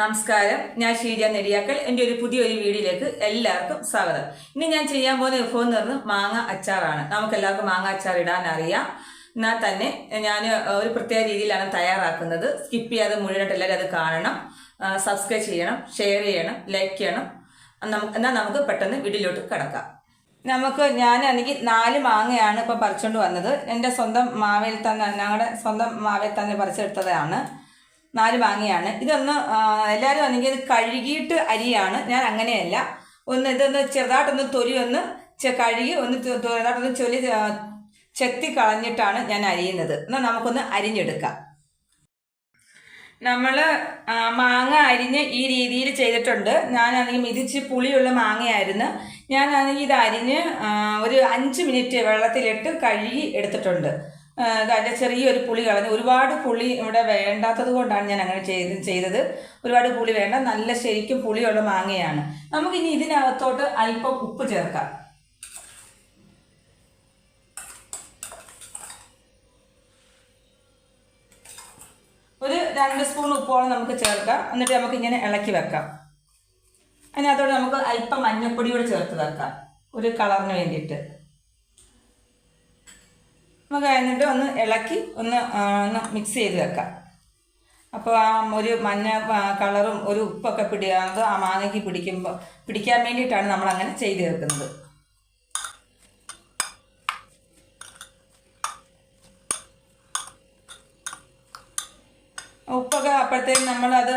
നമസ്കാരം. ഞാൻ ഷീജ നെടിയാക്കൽ. എന്റെ ഒരു പുതിയൊരു വീഡിയോയിലേക്ക് എല്ലാവർക്കും സ്വാഗതം. ഇനി ഞാൻ ചെയ്യാൻ പോകുന്ന വിഭവം എന്ന് പറഞ്ഞാൽ മാങ്ങ അച്ചാറാണ്. നമുക്ക് എല്ലാവർക്കും മാങ്ങ അച്ചാർ ഇടാൻ അറിയാം. എന്നാൽ തന്നെ ഞാൻ ഒരു പ്രത്യേക രീതിയിലാണ് തയ്യാറാക്കുന്നത്. സ്കിപ്പ് ചെയ്യാതെ മുഴുവനായിട്ട് എല്ലാവരും അത് കാണണം. സബ്സ്ക്രൈബ് ചെയ്യണം ഷെയർ ചെയ്യണം ലൈക്ക് ചെയ്യണം. എന്നാൽ നമുക്ക് പെട്ടെന്ന് വീഡിയോയിലോട്ട് കിടക്കാം. നമുക്ക് ഞാനാണെങ്കിൽ നാല് മാങ്ങയാണ് ഇപ്പോൾ പറിച്ചുകൊണ്ട് വന്നത്. എന്റെ സ്വന്തം മാവയിൽ തന്നെ ഞങ്ങളുടെ സ്വന്തം മാവയിൽ തന്നെ പറിച്ചെടുത്തതാണ്. നാല് മാങ്ങയാണ്. ഇതൊന്ന് എല്ലാവരും വന്നെങ്കിൽ ഇത് കഴുകിയിട്ട് അരിയാണ്. ഞാൻ അങ്ങനെയല്ല. ഒന്ന് ഇതൊന്ന് ചെറുതായിട്ടൊന്ന് തൊലി ഒന്ന് കഴുകി ഒന്ന് ചെറുതായിട്ടൊന്ന് ചൊലി ചെത്തി കളഞ്ഞിട്ടാണ് ഞാൻ അരിയുന്നത്. എന്നാൽ നമുക്കൊന്ന് അരിഞ്ഞെടുക്കാം. നമ്മൾ മാങ്ങ അരിഞ്ഞ് ഈ രീതിയിൽ ചെയ്തിട്ടുണ്ട്. ഞാനാണെങ്കിൽ മിതിച്ച് പുളിയുള്ള മാങ്ങയായിരുന്നു. ഞാനാണെങ്കിൽ ഇത് അരിഞ്ഞ് ഒരു അഞ്ച് മിനിറ്റ് വെള്ളത്തിലിട്ട് കഴുകി എടുത്തിട്ടുണ്ട്. അതിന്റെ ചെറിയൊരു പുളി കളഞ്ഞ് ഒരുപാട് പുളി ഇവിടെ വേണ്ടാത്തത് കൊണ്ടാണ് ഞാൻ അങ്ങനെ ചെയ്ത് ചെയ്തത്. ഒരുപാട് പുളി വേണ്ട നല്ല ശരിക്കും പുളിയുള്ള മാങ്ങയാണ്. നമുക്കിനി ഇതിനകത്തോട്ട് അല്പം ഉപ്പ് ചേർക്കാം. ഒരു രണ്ട് സ്പൂൺ ഉപ്പോളം നമുക്ക് ചേർക്കാം. എന്നിട്ട് നമുക്ക് ഇങ്ങനെ ഇളക്കി വെക്കാം. അതിനകത്തോട് നമുക്ക് അല്പം മഞ്ഞപ്പൊടി കൂടെ ചേർത്ത് വെക്കാം. ഒരു കളറിന് വേണ്ടിയിട്ട്. നമുക്ക് എന്നിട്ട് ഒന്ന് ഇളക്കി ഒന്ന് ഒന്ന് മിക്സ് ചെയ്ത് വെക്കാം. അപ്പോൾ ആ ഒരു മഞ്ഞ കളറും ഒരു ഉപ്പൊക്കെ പിടിക്കാതെ ആ മാങ്ങയ്ക്ക് പിടിക്കുമ്പോൾ പിടിക്കാൻ വേണ്ടിയിട്ടാണ് നമ്മൾ അങ്ങനെ ചെയ്ത് വെക്കുന്നത്. ഉപ്പൊക്കെ അപ്പോഴത്തേക്ക് നമ്മളത്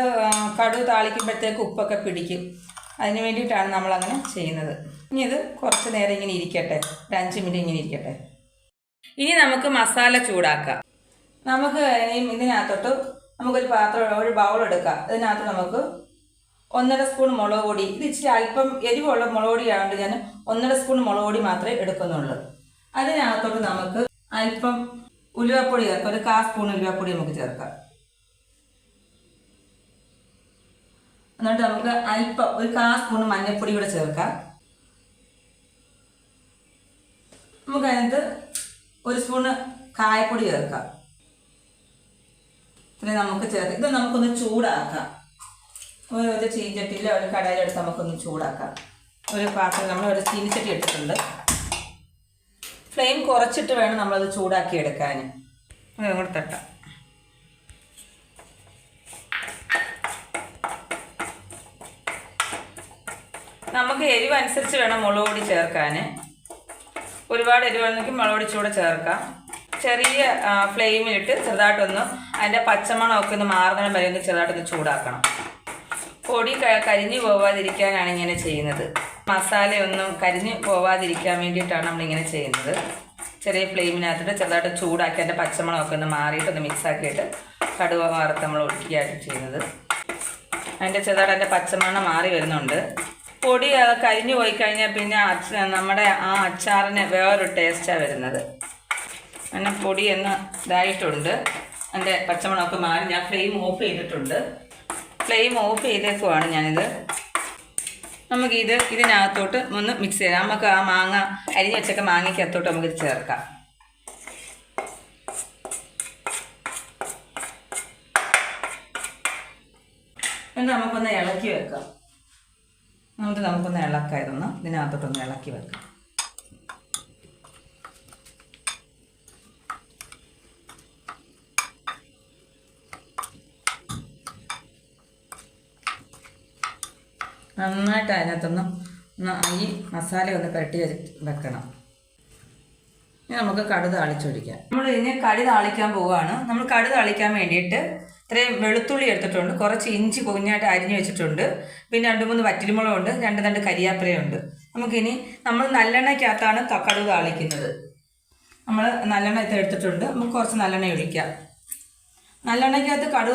കടു താളിക്കുമ്പോഴത്തേക്ക് ഉപ്പൊക്കെ പിടിക്കും. അതിന് വേണ്ടിയിട്ടാണ് നമ്മളങ്ങനെ ചെയ്യുന്നത്. ഇനി ഇത് കുറച്ച് നേരം ഇങ്ങനെ ഇരിക്കട്ടെ. ഒരു അഞ്ച് മിനിറ്റ് ഇങ്ങനെ ഇരിക്കട്ടെ. ഇനി നമുക്ക് മസാല ചൂടാക്കാം. നമുക്ക് ഇതിനകത്തോട്ട് നമുക്കൊരു പാത്രം ഒരു ബൗൾ എടുക്കാം. ഇതിനകത്ത് നമുക്ക് ഒന്നര സ്പൂൺ മുളക് പൊടി. ഇത് ഇച്ചിരി അല്പം എരിവുള്ള മുളക് പൊടിയായതുകൊണ്ട് ഞാൻ ഒന്നര സ്പൂൺ മുളക് പൊടി മാത്രമേ എടുക്കുന്നുള്ളൂ. അതിനകത്തോട്ട് നമുക്ക് അല്പം ഉലുവപ്പൊടി ചേർക്കാം. ഒരു കാ സ്പൂൺ ഉലുവപ്പൊടി നമുക്ക് ചേർക്കാം. എന്നിട്ട് നമുക്ക് അല്പം ഒരു കാ സ്പൂൺ മഞ്ഞൾപ്പൊടി കൂടെ ചേർക്കാം. നമുക്ക് അതിനകത്ത് ഒരു സ്പൂണ് കായപ്പൊടി ചേർക്കാം. ഇത്രയും നമുക്ക് ചേർത്ത് ഇത് നമുക്കൊന്ന് ചൂടാക്കാം. ഒരു ഒരു ചീഞ്ചട്ടിയിലോ ഒരു കടയിലെടുത്ത് നമുക്കൊന്ന് ചൂടാക്കാം. ഒരു പാത്രം നമ്മൾ ഒരു ചീനിച്ചട്ടി എടുത്തിട്ടുണ്ട്. ഫ്ലെയിം കുറച്ചിട്ട് വേണം നമ്മളത് ചൂടാക്കി എടുക്കാൻ. അങ്ങോട്ട് തട്ടാം. നമുക്ക് എരിവനുസരിച്ച് വേണം മുളക് പൊടി ചേർക്കാൻ. ഒരുപാട് എരിവാണെങ്കിൽ ചൂടെ ചേർക്കാം ചെറിയ ഫ്ലെയിമിലിട്ട് ചെറുതായിട്ടൊന്ന് അതിന്റെ പച്ചമണമൊക്കെ ഒന്ന് മാറുന്നതിന് വരെ ഒന്ന് ചെറുതായിട്ടൊന്ന് ചൂടാക്കണം. പൊടി കരിഞ്ഞു പോവാതിരിക്കാനാണ് ഇങ്ങനെ ചെയ്യുന്നത്. മസാലയൊന്നും കരിഞ്ഞു പോവാതിരിക്കാൻ വേണ്ടിയിട്ടാണ് നമ്മളിങ്ങനെ ചെയ്യുന്നത്. ചെറിയ ഫ്ലെയിമിനകത്തിട്ട് ചെറുതായിട്ട് ചൂടാക്കി അതിന്റെ പച്ചമണമൊക്കെ ഒന്ന് മാറിയിട്ട് ഒന്ന് മിക്സ് ആക്കിയിട്ട് കടുവ വറുത്ത് നമ്മൾ ഒടുക്കിയായിട്ട് ചെയ്യുന്നത്. അതിന്റെ ചെറുതായിട്ട് അതിന്റെ പച്ചമണം മാറി വരുന്നുണ്ട്. പൊടി കരിഞ്ഞു പോയി കഴിഞ്ഞാൽ പിന്നെ നമ്മുടെ ആ അച്ചാറിന് വേറൊരു ടേസ്റ്റാണ് വരുന്നത്. അങ്ങനെ പൊടി എന്ന് ഇതായിട്ടുണ്ട്. എന്റെ പച്ചമുളകൊക്കെ മാറി. ഞാൻ ഫ്ലെയിം ഓഫ് ചെയ്തിട്ടുണ്ട്. ഫ്ലെയിം ഓഫ് ചെയ്തേക്കുവാണ് ഞാനിത്. നമുക്കിത് ഇതിനകത്തോട്ട് ഒന്ന് മിക്സ് ചെയ്യാം. നമുക്ക് ആ മാങ്ങ അരിഞ്ഞ് വെച്ചൊക്കെ മാങ്ങയ്ക്കകത്തോട്ട് നമുക്കിത് ചേർക്കാം. എന്നിട്ട് നമുക്കൊന്ന് ഇളക്കി വെക്കാം. എന്നിട്ട് നമുക്കൊന്ന് ഇളക്കാം ഇതിനകത്തോട്ടൊന്ന് ഇളക്കി വെക്കാം. നന്നായിട്ട് അതിനകത്തൊന്ന് ഈ മസാല ഒന്ന് പുരട്ടി വെക്കണം. ഇനി നമുക്ക് കടു താളിച്ചൊടിക്കാം നമ്മൾ ഇനി കടി താളിക്കാൻ പോവുകയാണ്. നമ്മൾ കടു താളിക്കാൻ വേണ്ടിയിട്ട് ഇത്രയും വെളുത്തുള്ളി എടുത്തിട്ടുണ്ട്. കുറച്ച് ഇഞ്ചി പൊങ്ങിയായിട്ട് അരിഞ്ഞു വെച്ചിട്ടുണ്ട്. പിന്നെ രണ്ട് മൂന്ന് വറ്റൽമുളകുണ്ട് രണ്ട് രണ്ട് കരിയാപ്പിലയുണ്ട്. നമുക്കിനി നമ്മൾ നല്ലെണ്ണയ്ക്കകത്താണ് കക്കടു താളിക്കുന്നത്. നമ്മൾ നല്ലെണ്ണ ഇത് എടുത്തിട്ടുണ്ട്. നമുക്ക് കുറച്ച് നല്ലെണ്ണ ഒഴിക്കാം. നല്ലെണ്ണയ്ക്കകത്ത് കടു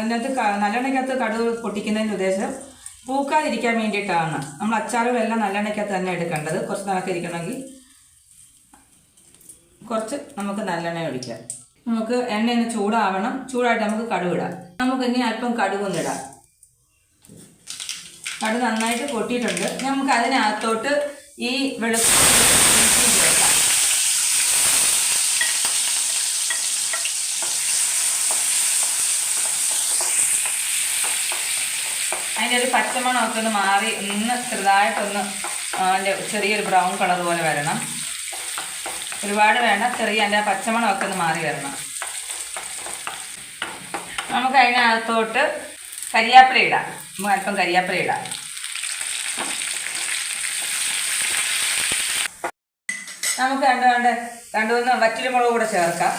ഇതിനകത്ത് നല്ലെണ്ണയ്ക്കകത്ത് കടുക് പൊട്ടിക്കുന്നതിന്റെ ഉദ്ദേശം പൂക്കാതിരിക്കാൻ വേണ്ടിയിട്ടാണ്. നമ്മൾ അച്ചാറും എല്ലാം നല്ലെണ്ണയ്ക്കകത്ത് തന്നെ എടുക്കേണ്ടത്. കുറച്ച് നാളൊക്കെ ഇരിക്കണമെങ്കിൽ കുറച്ച് നമുക്ക് നല്ലെണ്ണ ഒഴിക്കാം. നമുക്ക് എണ്ണ ഒന്ന് ചൂടാവണം. ചൂടായിട്ട് നമുക്ക് കടുക് ഇടാം. നമുക്ക് ഇനി അല്പം കടുക് ഒന്ന് ഇടാം. കടു നന്നായിട്ട് പൊട്ടിയിട്ടുണ്ട്. നമുക്ക് അതിനകത്തോട്ട് ഈ വെളുത്തുള്ളി അതിന്റെ ഒരു പച്ചമണമൊക്കെ ഒന്ന് മാറി ഒന്ന് ചെറുതായിട്ടൊന്ന് അതിന്റെ ചെറിയൊരു ബ്രൗൺ കളർ പോലെ വരണം. ഒരുപാട് വേണ്ട. ചെറിയ അതിന്റെ ആ പച്ചമണമൊക്കെ ഒന്ന് മാറി വരണം. നമുക്ക് അതിനകത്തോട്ട് കരിയാപ്പില ഇടാം. നമുക്ക് അല്പം കരിയാപ്പില ഇടാം. നമുക്ക് രണ്ട് രണ്ട് രണ്ട് മൂന്ന് വറ്റലുമുളക് കൂടെ ചേർക്കാം.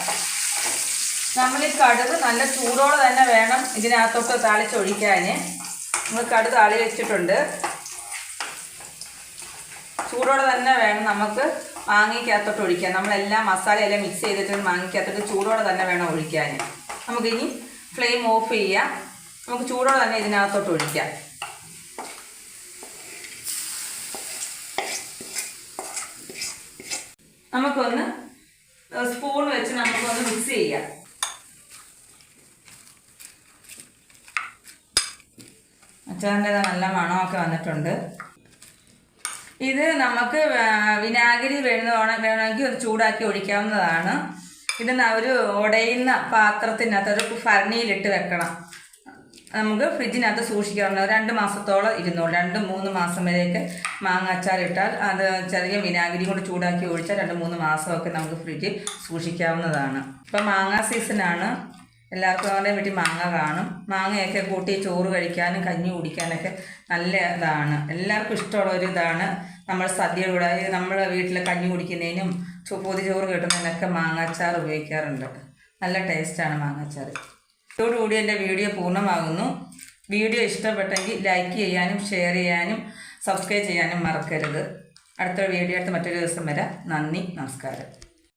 നമ്മൾ ഈ കടുക് നല്ല ചൂടോടെ തന്നെ വേണം ഇതിനകത്തോട്ട് താളിച്ചൊഴിക്കാൻ നമ്മൾ കടുക് താളി വെച്ചിട്ടുണ്ട് ചൂടോടെ തന്നെ വേണം നമുക്ക് മാങ്ങയ്ക്കകത്തോട്ട് ഒഴിക്കാൻ നമ്മളെല്ലാം മസാലയെല്ലാം മിക്സ് ചെയ്തിട്ട് മാങ്ങയ്ക്കകത്തോട്ട് ചൂടോടെ തന്നെ വേണം ഒഴിക്കാൻ. നമുക്കിനി ഫ്ലെയിം ഓഫ് ചെയ്യാം. നമുക്ക് ചൂടോടെ തന്നെ ഇതിനകത്തോട്ട് ഒഴിക്കാം. നമുക്കൊന്ന് സ്പൂൺ വെച്ച് നമുക്കൊന്ന് മിക്സ് ചെയ്യാം. അച്ചാറിന്റെ നല്ല മണമൊക്കെ വന്നിട്ടുണ്ട്. ഇത് നമുക്ക് വിനാഗിരി വേണോ വേണമെങ്കിൽ ഒന്ന് ചൂടാക്കി ഒഴിക്കാവുന്നതാണ്. ഇത് ഒരു ഉടയുന്ന പാത്രത്തിനകത്ത് ഒരു ഫർണിയിലിട്ട് വെക്കണം. നമുക്ക് ഫ്രിഡ്ജിനകത്ത് സൂക്ഷിക്കാവുന്ന രണ്ട് മാസത്തോളം ഇരുന്നോളൂ. രണ്ട് മൂന്ന് മാസം വരെയൊക്കെ മാങ്ങാച്ചാർ ഇട്ടാൽ അത് ചെറിയ വിനാഗിരി കൊണ്ട് ചൂടാക്കി ഒഴിച്ചാൽ രണ്ട് മൂന്ന് മാസമൊക്കെ നമുക്ക് ഫ്രിഡ്ജിൽ സൂക്ഷിക്കാവുന്നതാണ്. ഇപ്പം മാങ്ങ സീസണാണ്. എല്ലാവർക്കും അവരുടെ വീട്ടിൽ മാങ്ങ കാണും. മാങ്ങയൊക്കെ കൂട്ടി ചോറ് കഴിക്കാനും കഞ്ഞി കുടിക്കാനൊക്കെ നല്ല ഇതാണ്. എല്ലാവർക്കും ഇഷ്ടമുള്ള ഒരു ഇതാണ്. നമ്മൾ സദ്യ നമ്മുടെ വീട്ടിൽ കഞ്ഞി കുടിക്കുന്നതിനും പൊതി ചോറ് കിട്ടുന്നതിനൊക്കെ മാങ്ങാച്ചാർ ഉപയോഗിക്കാറുണ്ട്. നല്ല ടേസ്റ്റാണ് മാങ്ങാച്ചാർ ഇതോടുകൂടി എന്റെ വീഡിയോ പൂർണമാകുന്നു. വീഡിയോ ഇഷ്ടപ്പെട്ടെങ്കിൽ ലൈക്ക് ചെയ്യാനും ഷെയർ ചെയ്യാനും സബ്സ്ക്രൈബ് ചെയ്യാനും മറക്കരുത്. അടുത്ത വീഡിയോ അടുത്ത് മറ്റൊരു ദിവസം വരാം. നന്ദി നമസ്കാരം.